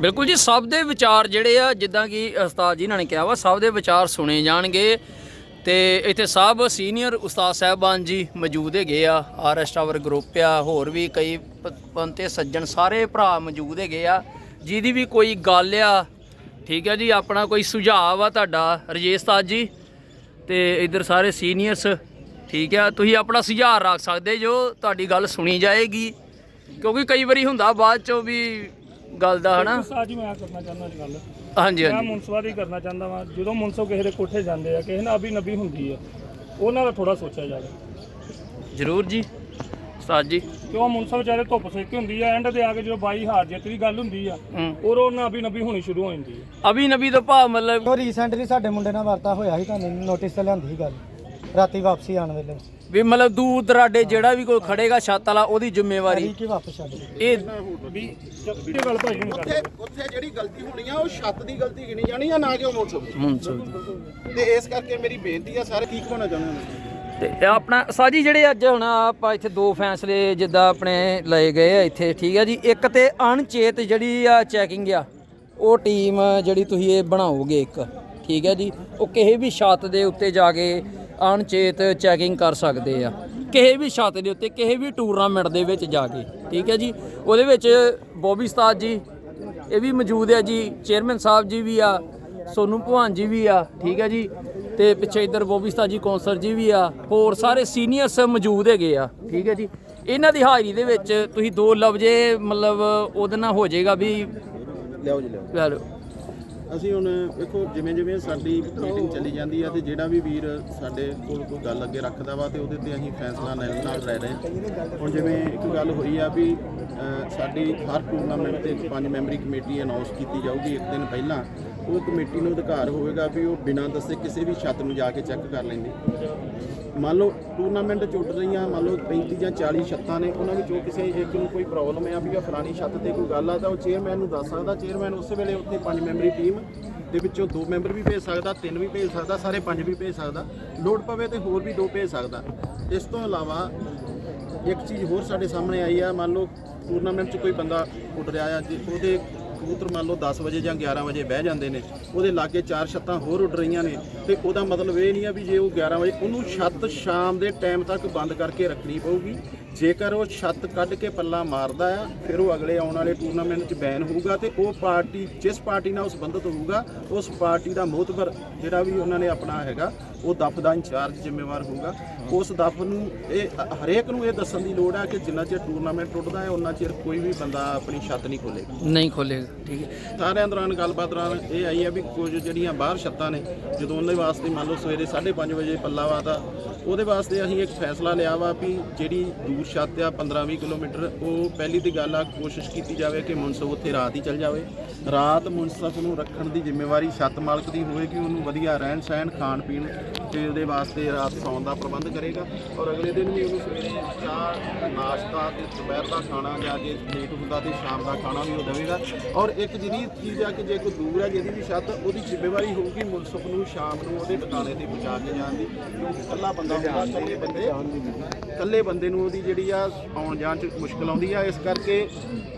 ਬਿਲਕੁਲ ਜੀ, ਸਭ ਦੇ ਵਿਚਾਰ ਜਿਹੜੇ ਆ, ਜਿੱਦਾਂ ਕਿ ਉਸਤਾਦ ਜੀ ਇਹਨਾਂ ਨੇ ਕਿਹਾ ਵਾ, ਸਭ ਦੇ ਵਿਚਾਰ ਸੁਣੇ ਜਾਣਗੇ। ਤੇ ਇੱਥੇ ਸਭ ਸੀਨੀਅਰ ਉਸਤਾਦ ਸਾਹਿਬਾਨ ਜੀ ਮੌਜੂਦ ਹੈਗੇ ਆ, ਆਰਐਸ ਟਾਵਰ ਗਰੁੱਪ ਆ, ਹੋਰ ਵੀ ਕਈ ਪ- ਪੰਤੇ ਸੱਜਣ ਸਾਰੇ ਭਰਾ ਮੌਜੂਦ ਹੈਗੇ ਆ। ਜਿਹਦੀ ਵੀ ਕੋਈ ਗੱਲ ਆ, ਠੀਕ ਹੈ ਜੀ, ਆਪਣਾ ਕੋਈ ਸੁਝਾਅ ਆ ਤੁਹਾਡਾ, ਰਜੇਸ਼ ਉਸਤਾਦ ਜੀ, ਤੇ ਇਧਰ ਸਾਰੇ ਸੀਨੀਅਰਸ, ਠੀਕ ਆ, ਤੁਸੀਂ ਆਪਣਾ ਸੁਝਾਅ ਰੱਖ ਸਕਦੇ ਜੋ ਤੁਹਾਡੀ ਗੱਲ ਸੁਣੀ ਜਾਏਗੀ। ਕਿਉਂਕਿ ਕਈ ਵਾਰੀ ਹੁੰਦਾ ਬਾਅਦ ਚੋਂ ਵੀ ਗੱਲ ਦਾ ਹਨਾ? ਸਾਜ ਹੀ ਮੈਂ ਕਰਨਾ ਚਾਹੁੰਦਾ ਜੀ ਗੱਲ। ਹਾਂਜੀ ਮੈਂ ਹਾਂਜੀ। ਮੁਨਸਵਾ ਦੀ ਕਰਨਾ ਚਾਹੁੰਦਾ ਵਾਂ। ਜਦੋਂ ਮੁਨਸਬ ਕਿਸੇ ਦੇ ਕੋਠੇ ਜਾਂਦੇ ਆ ਕਿਸੇ ਨਾਲ ਅਭੀ ਨਬੀ ਹੁੰਦੀ ਆ ਉਹਨਾਂ ਦਾ ਥੋੜਾ ਸੋਚਿਆ ਜਾਵੇ। ਜ਼ਰੂਰ ਜੀ ਉਸਤਾਦ ਜੀ। ਕਿਉਂ ਮੁਨਸਬ ਵਿਚਾਰੇ ਧੁੱਪ ਸੇਕੀ ਹੁੰਦੀ ਆ ਐਂਡ ਤੇ ਆ ਕੇ ਜਦੋਂ ਬਾਈ ਹਾਰ ਜਿੱਤ ਦੀ ਗੱਲ ਹੁੰਦੀ ਆ ਹੂੰ। ਔਰ ਉਹਨਾਂ ਅਭੀ ਨਬੀ ਹੋਣੀ ਸ਼ੁਰੂ ਹੋ ਜਾਂਦੀ ਆ। ਅਭੀ ਨਬੀ ਤੋਂ ਭਾਵ ਮਤਲਬ ਉਹ ਰੀਸੈਂਟਲੀ ਸਾਡੇ ਮੁੰਡੇ ਨਾਲ ਵਰਤਾ ਹੋਇਆ ਸੀ ਤੁਹਾਨੂੰ ਨੋਟਿਸ ਤੇ ਲਿਆਂਦੀ ਸੀ ਗੱਲ। ਰਾਤੀ ਵਾਪਸੀ ਆਉਣ ਵੇਲੇ। ਵੀ ਮਤਲਬ ਦੂਰ ਦਰਾਡੇ ਜਿਹੜਾ ਵੀ ਕੋਈ ਖੜੇਗਾ ਛੱਤ ਵਾਲਾ ਉਹਦੀ ਜ਼ਿੰਮੇਵਾਰੀ। ਕੀ ਵਾਪਸ ਛੱਡ ਦਿੱਤੀ। ਇਹ ਵੀ ਇਹ ਗੱਲ ਭਾਈ ਨਹੀਂ ਕਰਦੇ ਉੱਥੇ ਜਿਹੜੀ ਗਲਤੀ ਹੋਣੀ ਆ ਉਹ ਛੱਤ ਦੀ ਗਲਤੀ ਗਿਣੀ ਜਾਣੀ ਆ ਨਾ ਕਿ ਉਹ ਮੌਸਮ ਮੁਨਸਬ ਤੇ ਇਸ ਕਰਕੇ ਮੇਰੀ ਬੇਨਤੀ ਆ ਸਾਰੇ ਠੀਕ ਹੋਣਾ ਚਾਹੁੰਦੇ ਨੇ ਤੇ ਇਹ ਆਪਣਾ ਸਾਜੀ ਜਿਹੜੇ ਅੱਜ ਹੁਣ ਆਪਾਂ ਇੱਥੇ ਦੋ ਫੈਸਲੇ ਜਿੱਦਾਂ ਆਪਣੇ ਲਏ ਗਏ ਆ ਇੱਥੇ ਠੀਕ ਹੈ ਜੀ? ਇੱਕ ਤੇ ਅਣਚੇਤ ਜਿਹੜੀ ਆ ਚੈਕਿੰਗ ਆ ਉਹ ਟੀਮ ਜਿਹੜੀ ਤੁਸੀਂ ਇਹ ਬਣਾਓਗੇ ਇੱਕ ਠੀਕ ਹੈ ਜੀ? ਉਹ ਕਿਸੇ ਵੀ ਛੱਤ ਦੇ ਉੱਤੇ ਜਾ ਕੇ ਅਣਚੇਤ ਚੈਕਿੰਗ ਕਰ ਸਕਦੇ ਆ। ਕਿਸੇ ਵੀ ਛੱਤ ਦੇ ਉੱਤੇ ਕਿਸੇ ਵੀ ਟੂਰਨਾਮੈਂਟ ਦੇ ਵਿੱਚ ਜਾ ਕੇ ਠੀਕ ਹੈ ਜੀ? ਉਹਦੇ ਵਿੱਚ ਬੋਬੀ ਉਸਤਾਦ ਜੀ ਇਹ ਵੀ ਮੌਜੂਦ ਹੈ ਜੀ। ਚੇਅਰਮੈਨ ਸਾਹਿਬ ਜੀ ਵੀ ਆ ਸੋਨੂ ਭਵਾਨ ਜੀ ਵੀ ਆ ਠੀਕ ਹੈ ਜੀ? ਤੇ ਪਿੱਛੇ ਇੱਧਰ ਬੋਬੀ ਉਸਤਾਦ ਜੀ ਕੌਂਸਲਰ ਜੀ ਵੀ ਆ ਹੋਰ ਸਾਰੇ ਸੀਨੀਅਰਸ ਮੌਜੂਦ ਹੈਗੇ ਆ ਠੀਕ ਹੈ ਜੀ? ਇਹਨਾਂ ਦੀ ਹਾਜ਼ਰੀ ਦੇ ਵਿੱਚ ਤੁਸੀਂ ਦੋ ਲਫ਼ਜ਼ੇ ਮਤਲਬ ਉਹਦੇ ਨਾਲ ਹੋ ਜਾਏਗਾ ਵੀ ਲਿਆਓ ਜੀ ਲਿਆਓ। ਅਸੀਂ ਹੁਣ ਵੇਖੋ, ਜਿਵੇਂ ਜਿਵੇਂ ਸਾਡੀ ਮੀਟਿੰਗ ਚੱਲੀ ਜਾਂਦੀ ਆ ਤੇ ਜਿਹੜਾ ਵੀ ਵੀਰ ਸਾਡੇ ਕੋਲ ਕੋਈ ਗੱਲ ਅੱਗੇ ਰੱਖਦਾ ਵਾ ਤੇ ਉਹਦੇ ਤੇ ਅਸੀਂ ਫੈਸਲਾ ਲੈਣ ਨਾਲ ਰਹਿ ਰਹੇ ਹਾਂ। ਹੁਣ ਜਿਵੇਂ ਇੱਕ ਗੱਲ ਹੋਈ ਆ ਵੀ ਸਾਡੀ ਹਰ ਟੂਰਨਾਮੈਂਟ ਤੇ ਇੱਕ ਪੰਜ ਮੈਂਬਰੀ ਕਮੇਟੀ ਅਨਾਉਂਸ ਕੀਤੀ ਜਾਊਗੀ ਇੱਕ ਦਿਨ ਪਹਿਲਾਂ ਉਹ ਕਮੇਟੀ ਨੂੰ ਅਧਿਕਾਰ ਹੋਵੇਗਾ ਵੀ ਉਹ ਬਿਨਾਂ ਦੱਸੇ ਕਿਸੇ ਵੀ ਛੱਤ ਨੂੰ ਜਾ ਕੇ ਚੈੱਕ ਕਰ ਲੈਂਦੇ ਮੰਨ ਲਓ ਟੂਰਨਾਮੈਂਟ ਚ ਉੱਡ ਰਹੀਆਂ, ਮੰਨ ਲਓ 35 ਜਾਂ 40 ਛੱਤਾਂ ਨੇ, ਉਹਨਾਂ ਵਿੱਚੋਂ ਕਿਸੇ ਇੱਕ ਨੂੰ ਕੋਈ ਪ੍ਰੋਬਲਮ ਆ ਵੀ ਆ ਫਲਾਣੀ ਛੱਤ ਤੇ ਕੋਈ ਗੱਲ ਆ, ਤਾਂ ਉਹ ਚੇਅਰਮੈਨ ਨੂੰ ਦੱਸ ਸਕਦਾ। ਚੇਅਰਮੈਨ ਉਸੇ ਵੇਲੇ ਉੱਥੇ ਪੰਜ ਮੈਂਬਰੀ ਟੀਮ ਦੇ ਵਿੱਚੋਂ ਦੋ ਮੈਂਬਰ ਵੀ ਭੇਜ ਸਕਦਾ, ਤਿੰਨ ਵੀ ਭੇਜ ਸਕਦਾ, ਸਾਰੇ ਪੰਜ ਵੀ ਭੇਜ ਸਕਦਾ। ਲੋਡ ਪਵੇ ਤੇ ਹੋਰ ਵੀ ਦੋ ਭੇਜ ਸਕਦਾ। ਇਸ ਤੋਂ ਇਲਾਵਾ ਇੱਕ ਚੀਜ਼ ਹੋਰ ਸਾਡੇ ਸਾਹਮਣੇ ਆਈ ਆ, ਮੰਨ ਲਓ ਟੂਰਨਾਮੈਂਟ 'ਚ ਕੋਈ ਬੰਦਾ ਉੱਡ ਰਿਹਾ ਆ, ਜੇ ਉਹਦੇ ਕਬੂਤਰ ਮੰਨ ਲਓ 10 ਵਜੇ ਜਾਂ 11 ਵਜੇ ਬਹਿ ਜਾਂਦੇ ਨੇ, ਉਹਦੇ ਲਾਗੇ ਚਾਰ ਛੱਤਾਂ ਹੋਰ ਉੱਡ ਰਹੀਆਂ ਨੇ, ਤੇ ਉਹਦਾ ਮਤਲਬ ਇਹ ਨਹੀਂ ਆ ਵੀ ਜੇ ਉਹ 11 ਵਜੇ, ਉਹਨੂੰ ਛੱਤ ਸ਼ਾਮ ਦੇ ਟਾਈਮ ਤੱਕ ਬੰਦ ਕਰਕੇ ਰੱਖਣੀ ਪਊਗੀ। ਜੇਕਰ ਉਹ ਛੱਤ ਕੱਢ ਕੇ ਪੱਲਾ ਮਾਰਦਾ ਆ ਫਿਰ ਉਹ ਅਗਲੇ ਆਉਣ ਵਾਲੇ ਟੂਰਨਾਮੈਂਟ 'ਚ ਬੈਨ ਹੋਊਗਾ ਤੇ ਉਹ ਪਾਰਟੀ ਜਿਸ ਪਾਰਟੀ ਨਾਲ ਉਹ ਸੰਬੰਧਿਤ ਹੋਊਗਾ ਉਸ ਪਾਰਟੀ ਦਾ ਮੋਹਤਬਰ ਜਿਹੜਾ ਵੀ ਉਹਨਾਂ ਨੇ ਆਪਣਾ ਹੈਗਾ ਉਹ ਦਫ਼ ਦਾ ਇੰਚਾਰਜ ਜ਼ਿੰਮੇਵਾਰ ਹੋਊਗਾ। ਉਸ ਦਫ਼ ਨੂੰ ਇਹ ਹਰੇਕ ਨੂੰ ਇਹ ਦੱਸਣ ਦੀ ਲੋੜ ਹੈ ਕਿ ਜਿੰਨਾ ਚਿਰ ਟੂਰਨਾਮੈਂਟ ਟੁੱਟਦਾ ਹੈ ਉਹਨਾਂ ਚਿਰ ਕੋਈ ਵੀ ਬੰਦਾ ਆਪਣੀ ਛੱਤ ਨਹੀਂ ਖੋਲੇਗਾ। ਨਹੀਂ ਖੋਲੇਗਾ ਠੀਕ ਹੈ। ਸਾਰਿਆਂ ਦੌਰਾਨ ਗੱਲਬਾਤ ਦੌਰਾਨ ਇਹ ਆਈ ਹੈ ਵੀ ਕੁਝ ਜਿਹੜੀਆਂ ਬਾਹਰ ਛੱਤਾਂ ਨੇ ਜਦੋਂ ਉਹਨਾਂ ਵਾਸਤੇ ਮੰਨ ਲਓ ਸਵੇਰੇ 5:30 ਵਜੇ ਪੱਲਾ ਵਾ ਤਾਂ ਉਹਦੇ ਵਾਸਤੇ ਅਸੀਂ ਇੱਕ ਫੈਸਲਾ ਲਿਆ ਵਾ ਵੀ ਜਿਹੜੀ ਦੂਰ ਛੱਤ ਆ 15-20 ਕਿਲੋਮੀਟਰ, ਉਹ ਪਹਿਲੀ ਦੀ ਗੱਲ ਆ, ਕੋਸ਼ਿਸ਼ ਕੀਤੀ ਜਾਵੇ ਕਿ ਮੁਨਸਫ ਉੱਥੇ ਰਾਤ ਹੀ ਚੱਲ ਜਾਵੇ। ਰਾਤ ਮੁਨਸਫ ਨੂੰ ਰੱਖਣ ਦੀ ਜ਼ਿੰਮੇਵਾਰੀ ਛੱਤ ਮਾਲਕ ਦੀ ਹੋਵੇਗੀ ਉਹਨੂੰ ਵਧੀਆ ਰਹਿਣ ਸਹਿਣ ਖਾਣ ਪੀਣ ਤੇ ਉਹਦੇ ਵਾਸਤੇ ਰਾਤ ਸੌਣ ਦਾ ਪ੍ਰਬੰਧ ਕਰੇਗਾ। ਔਰ ਅਗਲੇ ਦਿਨ ਵੀ ਉਹਨੂੰ ਸਵੇਰੇ ਚਾਹ, ਨਾਸ਼ਤਾ ਤੇ ਦੁਪਹਿਰ ਦਾ ਖਾਣਾ ਜਾਂ ਜੇ ਲੇਟ ਹੁੰਦਾ ਤੇ ਸ਼ਾਮ ਦਾ ਖਾਣਾ ਵੀ ਉਹ ਦੇਵੇਗਾ। ਔਰ ਇੱਕ ਜਿਹੜੀ ਚੀਜ਼ ਆ ਕਿ ਜੇ ਕੋਈ ਦੂਰ ਹੈ ਜਿਹਦੀ ਵੀ ਛੱਤ, ਉਹਦੀ ਜ਼ਿੰਮੇਵਾਰੀ ਹੋਊਗੀ ਮੁਨਸਫ ਨੂੰ ਸ਼ਾਮ ਨੂੰ ਉਹਦੇ ਟਿਕਾਣੇ ਤੇ ਪਹੁੰਚਾ ਕੇ ਜਾਣ ਦੀ। ਕਿਉਂਕਿ ਇਕੱਲਾ ਬੰਦਾ ਹੁੰਦਾ ਇਕੱਲੇ ਬੰਦੇ। ਇਕੱਲੇ ਬੰਦੇ ਨੂੰ ਉਹਦੀ ਜੇ ਜਿਹੜੀ ਆ ਆਉਣ ਜਾਣ ਚ ਮੁਸ਼ਕਲ ਆਉਂਦੀ ਆ, ਇਸ ਕਰਕੇ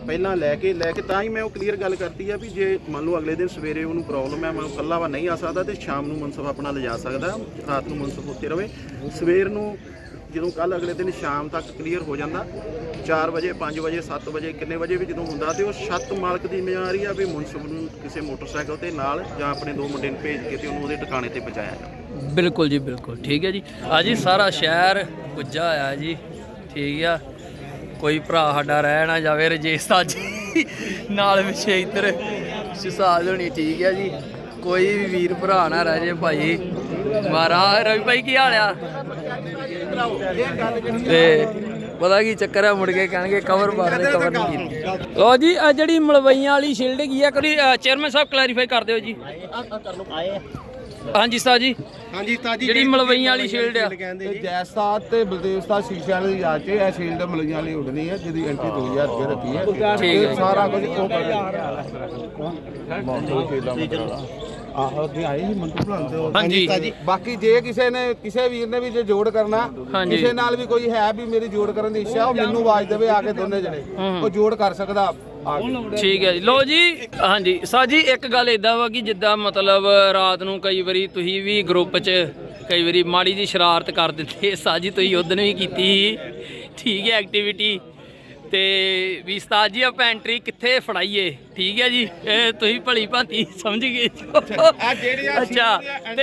ਪਹਿਲਾਂ ਲੈ ਕੇ ਲੈ ਕੇ ਤਾਂ ਹੀ ਮੈਂ ਉਹ ਕਲੀਅਰ ਗੱਲ ਕਰਤੀ ਆ ਵੀ ਜੇ ਮੰਨ ਲਓ ਅਗਲੇ ਦਿਨ ਸਵੇਰੇ ਉਹਨੂੰ ਪ੍ਰੋਬਲਮ ਹੈ ਮੈਂ ਇਕੱਲਾ ਵਾ ਨਹੀਂ ਆ ਸਕਦਾ ਤੇ ਸ਼ਾਮ ਨੂੰ ਮੁਨਸਫ ਆਪਣਾ ਲਿਜਾ ਸਕਦਾ, ਰਾਤ ਨੂੰ ਮੁਨਸਫ ਉੱਥੇ ਰਵੇ। ਸਵੇਰ ਨੂੰ ਜਦੋਂ ਕੱਲ ਅਗਲੇ ਦਿਨ ਸ਼ਾਮ ਤੱਕ ਕਲੀਅਰ ਹੋ ਜਾਂਦਾ 4 ਵਜੇ 5 ਵਜੇ 7 ਵਜੇ, ਕਿੰਨੇ ਵਜੇ ਵੀ ਜਦੋਂ ਹੁੰਦਾ ਤੇ ਉਹ ਛੱਤ ਮਾਲਕ ਦੀ ਜ਼ਿੰਮੇਵਾਰੀ ਆ ਵੀ ਮੁਨਸਫ ਨੂੰ ਕਿਸੇ ਮੋਟਰਸਾਈਕਲ ਤੇ ਨਾਲ ਜਾਂ ਆਪਣੇ ਦੋ ਮੁੰਡੇ ਨੂੰ ਭੇਜ ਕੇ ਤੇ ਉਹਨੂੰ ਉਹਦੇ ਟਿਕਾਣੇ ਤੇ ਪਹੁੰਚਾਇਆ ਜਾਵੇ। ਬਿਲਕੁਲ ਜੀ, ਬਿਲਕੁਲ। ਠੀਕ ਹੈ ਜੀ। ਆ ਜੀ, ਸਾਰਾ ਸ਼ਹਿਰ ਪੁੱਜਾ ਹੋਇਆ ਜੀ। ਠੀਕ ਆ। ਕੋਈ ਭਰਾ ਸਾਡਾ ਰਹਿ ਨਾ ਜਾਵੇ, ਰਜੇਸ਼ ਜੀ ਨਾਲ ਪਿੱਛੇ ਇੱਧਰ ਸੁਸਾਦ ਹੋਣੀ ਠੀਕ ਹੈ ਜੀ। ਕੋਈ ਵੀ ਵੀਰ ਭਰਾ ਨਾ ਰਹਿ ਜੇ ਭਾਈ। ਮਹਾਰਾਜ, ਰਵੀ ਭਾਈ, ਕੀ ਹਾਲ ਆ? ਤੇ ਪਤਾ ਕੀ ਚੱਕਰ ਆ, ਮੁੜ ਕੇ ਕਹਿਣਗੇ ਕਵਰ ਮਾਰਨੇ ਕਵਰ ਨਹੀਂ ਕੀਤੀ। ਲੋ ਜੀ ਆ ਜਿਹੜੀ ਮਲਵਈਆਂ ਵਾਲੀ ਸ਼ੀਲਡ ਕੀ ਆ ਕਰੀ ਚੇਅਰਮੈਨ ਸਾਹਿਬ ਕਲੈਰੀਫਾਈ ਕਰ ਦਿਓ ਜੀ। ਹਾਂਜੀ ਸਾਹਿਬ ਜੀ। ਹਾਂਜੀ ਤਾਜੀ ਜਿਹੜੀ ਮਲਵਈਆਂ ਵਾਲੀ ਸ਼ੀਲਡ ਆ। ਤੇ ਜੈਸਾਦ ਤੇ ਬਲਦੇਵ ਸਾਹਿਬ ਸ਼ੀਸ਼ੇ ਵਾਲੇ ਦੀ ਯਾਦ 'ਚ ਇਹ ਸ਼ੀਲਡ ਮਲਈਆਂ ਵਾਲੀ ਉੱਡਣੀ ਹੈ ਜਿਹਦੀ ਐਂਟਰੀ 2000 ਰੁਪਏ ਰੱਖੀ ਹੈ ਠੀਕ ਹੈ। ਤੇ ਸਾਰਾ ਕੁਝ ਉਹ ਕਰ ਆਹੋ ਦੀ ਆਈ ਸੀ ਮੰਟੂ ਭਲਾਉਂਦੇ ਹੋ ਹਾਂਜੀ। ਬਾਕੀ ਜੇ ਕਿਸੇ ਨੇ ਕਿਸੇ ਵੀਰ ਨੇ ਵੀ ਜੇ ਜੋੜ ਕਰਨਾ ਹਾਂਜੀ। ਕਿਸੇ ਨਾਲ ਵੀ ਕੋਈ ਹੈ ਵੀ ਮੇਰੀ ਜੋੜ ਕਰਨ ਦੀ ਇੱਛਾ ਉਹ ਮੈਨੂੰ ਆਵਾਜ਼ ਦੇਵੇ ਆ ਕੇ ਦੋਨੇ ਜਣੇ। ਉਹ ਜੋੜ ਕਰ ਸਕਦਾ। ਠੀਕ ਹੈ ਜੀ ਲੋ ਜੀ, ਹਾਂਜੀ ਸਾਜੀ ਇੱਕ ਗੱਲ ਇਦਾਂ ਵਾ ਕਿ ਜਿੱਦਾਂ ਮਤਲਬ ਰਾਤ ਨੂੰ ਕਈ ਵਾਰੀ ਤੁਸੀਂ ਵੀ ਗਰੁੱਪ 'ਚ ਕਈ ਵਾਰੀ ਮਾੜੀ ਜੀ ਸ਼ਰਾਰਤ ਕਰ ਦਿੰਦੇ ਸਾਜੀ ਤੁਸੀਂ ਉਦੋਂ ਵੀ ਕੀਤੀ ਸੀ। ਠੀਕ ਹੈ ਐਕਟੀਵਿਟੀ ਤੇ ਵੀ ਉਸਤਾਦ ਜੀ ਆਪਾਂ ਐਂਟਰੀ ਕਿੱਥੇ ਫੜਾਈਏ? ਠੀਕ ਹੈ ਜੀ? ਇਹ ਤੁਸੀਂ ਭਲੀ ਭਾਂਤੀ ਸਮਝ ਗਏ ਆ ਜਿਹੜੀਆਂ ਅੱਛਾ ਤੇ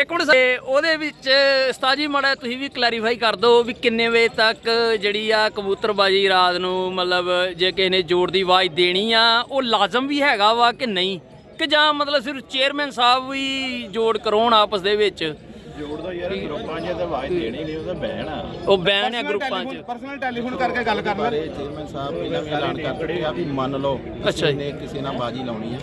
ਇੱਕ ਮਿੰਟ ਤੇ ਉਹਦੇ ਵਿੱਚ ਉਸਤਾਦ ਜੀ ਮਾੜਾ ਤੁਸੀਂ ਵੀ ਕਲੈਰੀਫਾਈ ਕਰ ਦਿਓ ਵੀ ਕਿੰਨੇ ਵਜੇ ਤੱਕ ਜਿਹੜੀ ਆ ਕਬੂਤਰਬਾਜੀ ਰਾਤ ਨੂੰ ਮਤਲਬ ਜੇ ਕਿਸੇ ਨੇ ਜੋੜ ਦੀ ਆਵਾਜ਼ ਦੇਣੀ ਆ ਉਹ ਲਾਜ਼ਮ ਵੀ ਹੈਗਾ ਵਾ ਕਿ ਨਹੀਂ? ਕਿ ਜਾਂ ਮਤਲਬ ਸਿਰਫ ਚੇਅਰਮੈਨ ਸਾਹਿਬ ਵੀ ਜੋੜ ਕਰਾਉਣ ਆਪਸ ਦੇ ਵਿੱਚ? ਜੋੜਦਾ ਯਾਰ ਗਰੁੱਪਾਂ 'ਚ ਤਾਂ ਆਵਾਜ਼ ਦੇਣੀ ਨਹੀਂ ਉਹਦਾ ਬਹਿਣ ਆ। ਉਹ ਬੈਨ ਹੈ ਗਰੁੱਪਾਂ 'ਚ। ਪਰਸਨਲ ਟੈਲੀਫੋਨ ਕਰਕੇ ਗੱਲ ਕਰ ਲੈ। ਬਾਰੇ ਚੇਅਰਮੈਨ ਸਾਹਿਬ ਪਹਿਲਾਂ ਵੀ ਐਲਾਨ ਕਰ ਚੁੱਕੇ ਆ ਵੀ ਮੰਨ ਲਓ ਅੱਛਾ ਕਿਸੇ ਜੀ। ਨੇ ਕਿਸੇ ਨਾਲ ਬਾਜੀ ਲਾਉਣੀ ਆ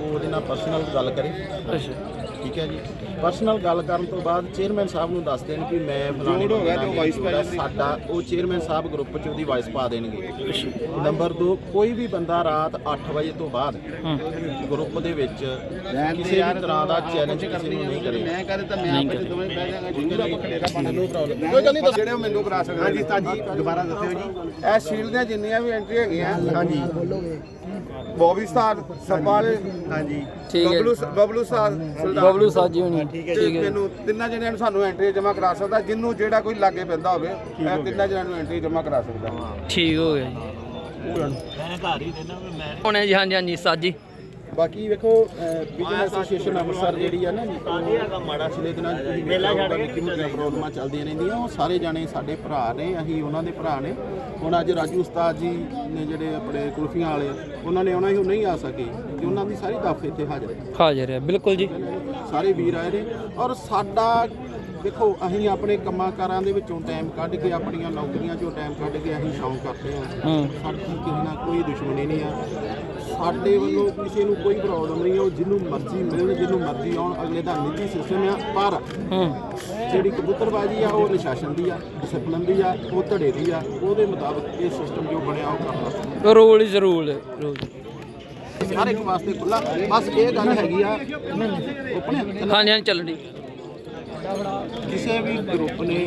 ਉਹ ਉਹਦੇ ਨਾਲ ਪਰਸਨਲ ਗੱਲ ਕਰੇ। ਅੱਛਾ। ਠੀਕ ਹੈ ਜੀ। ਪਰਸਨਲ ਗੱਲ ਕਰਨ ਤੋਂ ਬਾਅਦ ਚੇਅਰਮੈਨ ਸਾਹਿਬ ਨੂੰ ਦੱਸ ਦੇਣ ਕਿ ਮੈਂ ਫਲਾਣੇ ਜੋੜ ਹੋ ਗਿਆ ਤੇ ਉਹ voice ਪਾ ਜਾਂਦੀ। ਸਾਡਾ ਉਹ ਚੇਅਰਮੈਨ ਸਾਹਿਬ ਗਰੁੱਪ 'ਚ ਉਹਦੀ ਵਾਇਸ ਪਾ ਦੇਣਗੇ। ਨੰਬਰ 2 ਕੋਈ ਵੀ ਬੰਦਾ ਰਾਤ 8 ਵਜੇ ਤੋਂ ਬਾਅਦ ਗਰੁੱਪ ਦੇ ਵਿੱਚ ਕਿਸੇ ਵੀ ਤਰ੍ਹਾਂ ਦਾ ਚੈਲੰਜ ਕਿਸੇ ਨੂੰ ਨਹੀਂ ਕਰੇ। ਮੈਂ ਕਹਿੰਦਾ ਤਾਂ ਮੈਂ ਆਪੇ ਦੋਵੇਂ ਬਹਿ ਜਾਗਾ ਜੀ ਆਪਾਂ ਖੜੇਰਾ ਪਾਣਾ ਨੋ ਪ੍ਰੋਬਲਮ ਕੋਈ ਗੱਲ ਨਹੀਂ। ਜਿਹੜੇ ਉਹ ਮੈਨੂੰ ਕਰਾ ਸਕਦੇ ਹਾਂਜੀ ਤਾਂ ਜੀ ਦੁਬਾਰਾ ਦੱਸਿਓ ਜੀ ਇਹ ਸ਼ੀਲਡ ਦੀਆਂ ਜਿੰਨੀਆਂ ਵੀ ਐਂਟਰੀ ਹੈਗੀਆਂ ਹਾਂਜੀ। ਬੋਬੀ ਸਟਾਰ ਸੱਪਾਲ ਹਾਂਜੀ। ਠੀਕ ਹੈ ਬਬਲੂ ਬਬਲੂ ਸਟਾਰ ਸੁਲਤਾਨ ਬਬਲੂ ਸਾਜੀ ਹੋਣੀ। ਠੀਕ ਤੇ ਹੈ ਮੈਨੂੰ ਤਿੰਨਾਂ ਜਣਿਆਂ ਨੂੰ ਸਾਨੂੰ ਐਂਟਰੀ ਜਮ੍ਹਾਂ ਕਰਾ ਸਕਦਾ ਜਿੰਨੂੰ ਜਿਹੜਾ ਕੋਈ ਲਾਗੇ ਪੈਂਦਾ ਹੋਵੇ ਇਹ ਤਿੰਨਾਂ ਜਣਿਆਂ ਨੂੰ ਐਂਟਰੀ ਜਮ੍ਹਾਂ ਕਰਾ ਸਕਦਾ। ਠੀਕ ਹੋ ਗਿਆ ਜੀ। ਹੁਣ ਜੀ ਹਾਂਜੀ ਹਾਂਜੀ ਸਾਜੀ ਬਾਕੀ ਵੇਖੋ ਬਿਜ਼ਨਸ ਐਸੋਸੀਏਸ਼ਨ ਅੰਮ੍ਰਿਤਸਰ ਜਿਹੜੀ ਆ ਨਾ ਜੀ ਉਹ ਮਾੜਾ ਪਿਛਲੇ ਦਿਨਾਂ ਤੁਸੀਂ ਵੇਖਿਆ ਹੋਊਗਾ ਨਿੱਕੀ ਮੋਟੀਆਂ ਪ੍ਰੋਬਲਮਾਂ ਚੱਲਦੀਆਂ ਰਹਿੰਦੀਆਂ ਉਹ ਸਾਰੇ ਜਾਣੇ ਸਾਡੇ ਭਰਾ ਨੇ ਅਸੀਂ ਉਹਨਾਂ ਦੇ ਭਰਾ ਨੇ। ਹੁਣ ਅੱਜ ਰਾਜੂ ਉਸਤਾਦ ਜੀ ਨੇ ਜਿਹੜੇ ਆਪਣੇ ਕੁਲਫੀਆਂ ਵਾਲੇ ਉਹਨਾਂ ਨੇ ਆਉਣਾ ਸੀ ਉਹ ਨਹੀਂ ਆ ਸਕੇ ਤੇ ਉਹਨਾਂ ਦੀ ਸਾਰੀ ਦਫ ਇੱਥੇ ਹਾਜ਼ਰ ਹੈ। ਹਾਜ਼ਰ ਹੈ ਬਿਲਕੁਲ ਜੀ। ਸਾਰੇ ਵੀਰ ਆਏ ਨੇ ਔਰ ਸਾਡਾ ਦੇਖੋ ਅਸੀਂ ਆਪਣੇ ਕੰਮਾਂ ਕਾਰਾਂ ਦੇ ਵਿੱਚੋਂ ਟਾਈਮ ਕੱਢ ਕੇ ਆਪਣੀਆਂ ਨੌਕਰੀਆਂ ਚੋਂ ਟਾਈਮ ਕੱਢ ਕੇ ਅਸੀਂ ਸ਼ੌਂਕ ਕਰਦੇ ਹਾਂ। ਹੂੰ। ਸਾਡੀ ਕਿਸੇ ਨਾਲ ਕੋਈ ਦੁਸ਼ਮਣੀ ਨਹੀਂ ਆ। ਸਾਡੇ ਵੱਲੋਂ ਕਿਸੇ ਨੂੰ ਕੋਈ ਪ੍ਰੋਬਲਮ ਨਹੀਂ ਉਹ ਜਿਹਨੂੰ ਮਰਜ਼ੀ ਮਿਲਣ ਜਿਹਨੂੰ ਮਰਜ਼ੀ ਆਉਣ ਅਗਲੇ ਦਾ ਨਿੱਜੀ ਸਿਸਟਮ ਆ ਪਰ ਜਿਹੜੀ ਕਬੂਤਰਬਾਜੀ ਆ ਉਹ ਨਿਸ਼ਾਸਨ ਦੀ ਆ ਡਿਸਪਲਿਨ ਦੀ ਆ ਉਹ ਧੜੇ ਦੀ ਆ ਉਹਦੇ ਮੁਤਾਬਕ ਇਹ ਸਿਸਟਮ ਜੋ ਬਣਿਆ ਉਹ ਕਰਨਾ ਰੂਲ ਇਜ਼ ਰੂਲ ਰੂਲ। ਹਰ ਇੱਕ ਵਾਸਤੇ ਖੁੱਲਾ ਬਸ ਇਹ ਗੱਲ ਹੈਗੀ ਆ ਹਾਂਜੀ ਹਾਂਜੀ ਚੱਲਣ। ਕਿਸੇ ਵੀ ਗਰੁੱਪ ਨੇ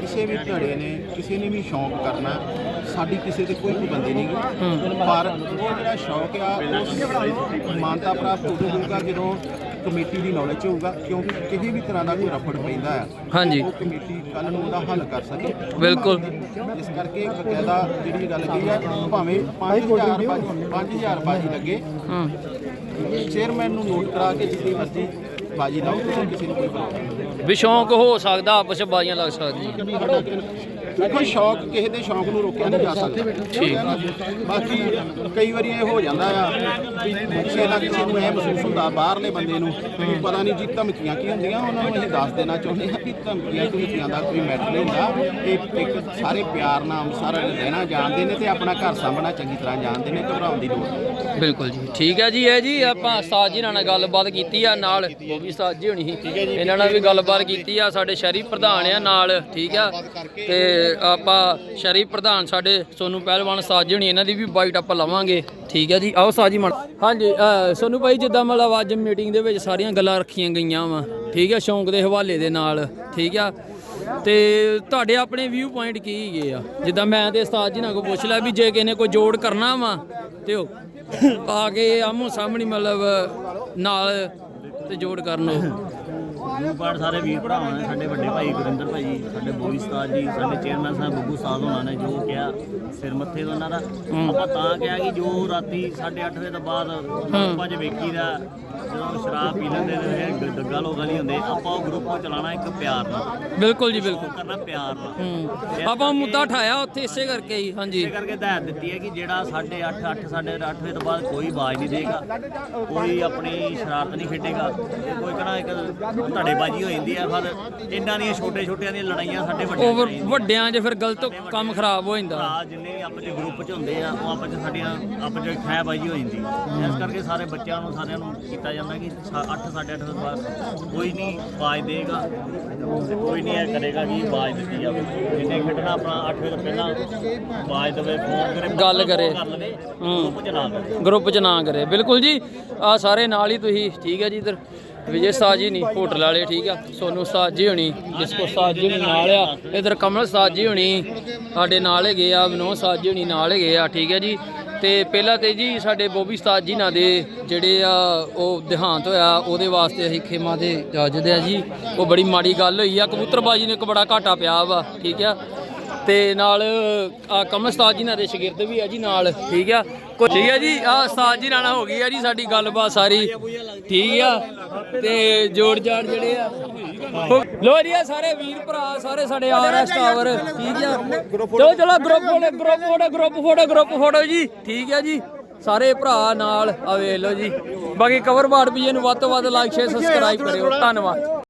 ਕਿਸੇ ਵੀ ਧੜੇ ਨੇ ਕਿਸੇ ਨੇ ਵੀ ਸ਼ੌਂਕ ਕਰਨਾ ਸਾਡੀ ਕਿਸੇ ਤੇ ਕੋਈ ਪਾਬੰਦੀ ਨਹੀਂ ਗੀ। ਪਰ ਉਹ ਜਿਹੜਾ ਸ਼ੌਂਕ ਆ ਉਹ ਮਾਨਤਾ ਪ੍ਰਾਪਤ ਉਦੋਂ ਹੋਊਗਾ ਜਦੋਂ ਕਮੇਟੀ ਦੀ ਨੌਲੇਜ ਹੋਊਗਾ ਕਿਉਂਕਿ ਕਿਸੇ ਵੀ ਤਰ੍ਹਾਂ ਦਾ ਕੋਈ ਰਫੜ ਪੈਂਦਾ ਆ। ਹਾਂਜੀ। ਉਹ ਕਮੇਟੀ ਕੱਲ ਨੂੰ ਉਹਦਾ ਹੱਲ ਕਰ ਸਕੇ। ਬਿਲਕੁਲ। ਇਸ ਕਰਕੇ ਬਕਾਇਦਾ ਜਿਹੜੀ ਗੱਲ ਕਹੀ ਆ ਭਾਵੇਂ 5000 ਬਾਜੀ 5000 ਬਾਜੀ ਲੱਗੇ ਹੂੰ। ਚੇਅਰਮੈਨ ਨੂੰ ਨੋਟ ਕਰਾ ਕੇ ਜਿੱਦੀ ਮਰਜ਼ੀ ਬਾਜੀ ਲਾਓ ਕਿਸੇ ਕਿਸੇ ਨੂੰ ਕੋਈ ਪ੍ਰੋਬਲਮ ਨਹੀਂ। ਵੀ ਸ਼ੌਂਕ ਹੋ ਸਕਦਾ ਆਪਸ ਚ ਬਾਜ਼ੀਆਂ ਲੱਗ ਸਕਦੀਆਂ। ਦੇਖੋ ਸ਼ੌਕ ਕਿਸੇ ਦੇ ਸ਼ੌਕ ਨੂੰ ਰੋਕਿਆ ਨਹੀਂ ਜਾ ਸਕਦਾ। ਠੀਕ। ਹੈ ਨਾ ਬਾਕੀ ਕਈ ਵਾਰੀ ਇਹ ਹੋ ਜਾਂਦਾ ਆ ਵੀ ਕਿਸੇ ਨਾ ਕਿਸੇ ਨੂੰ ਇਹ ਮਹਿਸੂਸ ਹੁੰਦਾ ਬਾਹਰਲੇ ਬੰਦੇ ਨੂੰ ਵੀ ਪਤਾ ਨਹੀਂ ਜੀ ਧਮਕੀਆਂ ਕੀ ਹੁੰਦੀਆਂ ਉਹਨਾਂ ਨੂੰ ਅਸੀਂ ਦੱਸ ਦੇਣਾ ਚਾਹੁੰਦੇ ਹਾਂ ਕਿ ਧਮਕੀਆਂ ਧਮਕੀਆਂ ਦਾ ਕੋਈ ਮੈਟਰ ਨਹੀਂ ਹੁੰਦਾ। ਇਹ ਇੱਕ ਸਾਰੇ ਪਿਆਰ ਨਾਲ ਸਾਰੇ ਰਹਿਣਾ ਜਾਣਦੇ ਨੇ ਤੇ ਆਪਣਾ ਘਰ ਸਾਂਭਣਾ ਚੰਗੀ ਤਰ੍ਹਾਂ ਜਾਣਦੇ ਨੇ ਘਬਰਾਉਣ ਦੀ ਲੋੜ ਨਹੀਂ। ਬਿਲਕੁਲ ਜੀ। ਠੀਕ ਹੈ ਜੀ ਇਹ ਜੀ ਆਪਾਂ ਸਾਜ ਜੀ ਨਾਲ ਗੱਲਬਾਤ ਕੀਤੀ ਆ ਨਾਲ ਉਹ ਵੀ ਸਾਜ ਜੀ ਹੋਣੀ ਸੀ। ਇਹਨਾਂ ਨਾਲ ਵੀ ਗੱਲਬਾਤ ਕੀਤੀ ਆ ਸਾਡੇ ਸ਼ਹਿਰੀ ਪ੍ਰਧਾਨ ਆ ਨਾਲ ਠੀਕ ਆ। ਤੇ ਆਪਾਂ ਸ਼ਹਿਰੀ ਪ੍ਰਧਾਨ ਸਾਡੇ ਸੋਨੂ ਪਹਿਲਵਾਨ ਸਾਜ ਜੀ ਹੋਣੀ ਇਹਨਾਂ ਦੀ ਵੀ ਬਾਈਟ ਆਪਾਂ ਲਵਾਂਗੇ। ਠੀਕ ਹੈ ਜੀ ਆਓ ਸਾਜ ਜੀ ਮਨ ਹਾਂਜੀ ਸੋਨੂ ਭਾਈ ਜਿੱਦਾਂ ਮਤਲਬ ਅੱਜ ਮੀਟਿੰਗ ਦੇ ਵਿੱਚ ਸਾਰੀਆਂ ਗੱਲਾਂ ਰੱਖੀਆਂ ਗਈਆਂ ਵਾ। ਠੀਕ ਆ ਸ਼ੌਂਕ ਦੇ ਹਵਾਲੇ ਦੇ ਨਾਲ ਠੀਕ ਆ। ਤੇ ਤੁਹਾਡੇ ਆਪਣੇ ਵਿਊ ਪੁਆਇੰਟ ਕੀ ਹੈਗੇ ਆ? ਜਿੱਦਾਂ ਮੈਂ ਤੇ ਉਸਤਾਦ ਜੀ ਨਾਲ ਕੋ ਪੁੱਛ ਲਿਆ ਵੀ ਜੇ ਕਿਸੇ ਨੇ ਕੋਈ ਜੋੜ ਕਰਨਾ ਵਾ, ਤੇ ਉਹ ਆ ਕੇ ਆਮੋ ਸਾਹਮਣੇ ਮਤਲਬ ਨਾਲ ਤੇ ਜੋੜ ਕਰਨ ਗੁਰੂ ਪਾਠ ਸਾਰੇ ਵੀਰ ਭਰਾਵਾਂ ਨੇ ਸਾਡੇ ਵੱਡੇ ਭਾਈ ਗੁਰਿੰਦਰ ਭਾਈ ਸਾਡੇ ਬੋਈ ਉਸਤਾਦ ਜੀ ਸਾਡੇ ਚੇਅਰਮੈਨ ਸਾਹਿਬ ਬੱਬੂ ਸਾਹਿਬ ਹੋਣਾ ਨੇ ਜੋ ਕਿਹਾ ਸਿਰ ਮੱਥੇ ਤੋਂ ਉਹਨਾਂ ਦਾ। ਆਪਾਂ ਤਾਂ ਕਿਹਾ ਕਿ ਜੋ ਰਾਤੀ 8:30 ਵਜੇ ਤੋਂ ਬਾਅਦ ਆਪਾਂ ਚ ਵੇਖੀ ਦਾ ਜਦੋਂ ਸ਼ਰਾਬ ਪੀ ਲੈਂਦੇ ਨੇ ਇਹ ਗੱਗਾ ਲੋਕਾਂ ਨਹੀਂ ਹੁੰਦੇ ਆਪਾਂ ਉਹ ਗਰੁੱਪ ਚਲਾਉਣਾ ਇੱਕ ਪਿਆਰ ਨਾਲ। ਬਿਲਕੁਲ ਜੀ ਬਿਲਕੁਲ। ਕਰਨਾ ਪਿਆਰ ਨਾਲ। ਆਪਾਂ ਮੁੱਦਾ ਉਠਾਇਆ ਉੱਥੇ ਇਸੇ ਕਰਕੇ ਹੀ ਹਾਂਜੀ। ਇਸੇ ਕਰਕੇ ਹਦਾਇਤ ਦਿੱਤੀ ਹੈ ਕਿ ਜਿਹੜਾ 8:30 8 8:30 ਵਜੇ ਤੋਂ ਬਾਅਦ ਕੋਈ ਆਵਾਜ਼ ਨਹੀਂ ਦੇਗਾ ਕੋਈ ਆਪਣੀ ਸ਼ਰਾਰਤ ਨਹੀਂ ਖੇਡੇਗਾ ਕੋਈ ਕਹਣਾ ਇੱਕ ਧੜੇਬਾਜ਼ੀ ਹੋ ਜਾਂਦੀ ਹੈ ਫਿਰ ਇਹਨਾਂ ਦੀਆਂ ਛੋਟੇ ਛੋਟਿਆਂ ਦੀਆਂ ਲੜਾਈਆਂ ਸਾਡੇ ਵੱਡੇ ਓਵਰ ਵੱਡਿਆਂ 'ਚ ਫਿਰ ਗਲਤ ਕੰਮ ਖਰਾਬ ਹੋ ਜਾਂਦਾ। ਭਰਾ ਜਿੰਨੇ ਵੀ ਆਪਸ ਚ ਗਰੁੱਪ ਚ ਹੁੰਦੇ ਆ ਉਹ ਆਪਸ ਚ ਸਾਡੀਆਂ ਆਪਸ ਚ ਖੈਬਾਜੀ ਹੋ ਜਾਂਦੀ। ਇਸ ਕਰਕੇ ਸਾਰੇ ਬੱਚਿਆਂ ਨੂੰ ਸਾਰਿਆਂ ਨੂੰ ਕੀਤਾ ਜਾਂਦਾ ਕਿ 8 8:30 ਤੋਂ ਬਾਅਦ ਕੋਈ ਨਹੀਂ ਆਵਾਜ਼ ਦੇਗਾ ਤੇ ਕੋਈ ਨਹੀਂ ਇਹ ਕਰੇਗਾ ਕਿ ਆਵਾਜ਼ ਦਿੱਤੀ ਜਾਵੇ। ਜਿੰਨੇ ਖੇਡਣਾ ਆਪਣਾ 8 ਵਜੇ ਤੋਂ ਪਹਿਲਾਂ ਆਵਾਜ਼ ਦੇਵੇ ਫੋਨ ਕਰੇ ਗੱਲ ਕਰੇ। ਕਰ ਲਵੇ ਗਰੁੱਪ ਚ ਨਾ ਕਰੇ। ਗਰੁੱਪ 'ਚ ਨਾ ਕਰੇ। ਬਿਲਕੁਲ ਜੀ ਆ ਸਾਰੇ ਨਾਲ ਹੀ ਤੁਸੀਂ ਠੀਕ ਹੈ ਜੀ ਇਧਰ। ਵਿਜੇ ਸਾਜ ਜੀ ਨਹੀਂ, ਹੋਟਲ ਵਾਲੇ, ਠੀਕ ਆ, ਸੋਨੂ ਸਾਜ ਜੀ ਹੋਣੀ ਡਿਸਕੋ ਸਾਜ ਜੀ ਹੋਣੀ ਨਾਲ ਆ, ਇਧਰ ਕਮਲ ਸਾਜ ਜੀ ਹੋਣੀ, ਸਾਡੇ ਨਾਲ ਹੈਗੇ ਆ, ਵਿਨੋਦ ਸਾਜ ਜੀ ਹੋਣੀ ਨਾਲ ਹੈਗੇ ਆ, ਠੀਕ ਹੈ ਜੀ। ਤੇ ਪਹਿਲਾਂ ਤੇ ਜੀ ਸਾਡੇ ਬੋਬੀ ਉਸਤਾਦ ਜੀ ਨਾਲ ਦੇ ਜਿਹੜੇ ਆ, ਉਹ ਦੇਹਾਂਤ ਹੋਇਆ, ਉਹਦੇ ਵਾਸਤੇ ਅਸੀਂ ਖੇਮਾ ਦੇ ਜਾਜਦੇ ਆ ਜੀ। ਉਹ ਬੜੀ ਮਾੜੀ ਗੱਲ ਹੋਈ ਆ, ਕਬੂਤਰਬਾਜੀ ਨੇ ਇੱਕ ਬੜਾ ਘਾਟਾ ਪਿਆ ਵਾ, ਠੀਕ ਆ। ਤੇ ਨਾਲ ਆ ਕਮਲ ਉਸਤਾਦ ਜੀ ਨਾਲ ਦੇ ਸ਼ਾਗਿਰਦ ਵੀ ਆ ਜੀ ਨਾਲ, ਠੀਕ ਆ? ਕੋ ਠੀਕ ਆ ਜੀ? ਆ ਉਸਤਾਦ ਜੀ ਨਾਲ ਹੋ ਗਈ ਆ ਜੀ ਸਾਡੀ ਗੱਲਬਾਤ ਸਾਰੀ, ਠੀਕ ਆ? ਤੇ ਜੋੜ ਜਾੜ ਜਿਹੜੇ ਆ। ਲੋ ਜੀ ਆ ਸਾਰੇ ਵੀਰ ਭਰਾ, ਸਾਰੇ ਸਾਡੇ ਆਰਐਸ ਟਾਵਰ, ਠੀਕ ਆ? ਚਲੋ ਚਲੋ group photo group photo group photo group photo ਜੀ, ਠੀਕ ਆ ਜੀ? ਸਾਰੇ ਭਰਾ ਨਾਲ, ਆ ਵੇਖ ਲਓ ਜੀ। ਬਾਕੀ ਕਵਰ ਬਾੜ ਵੀ ਇਹਨੂੰ ਵੱਧ ਤੋਂ ਵੱਧ ਲਾਈਕ ਸ਼ੇਅਰ ਸਬਸਕ੍ਰਾਈਬ ਕਰਿਓ। ਧੰਨਵਾਦ।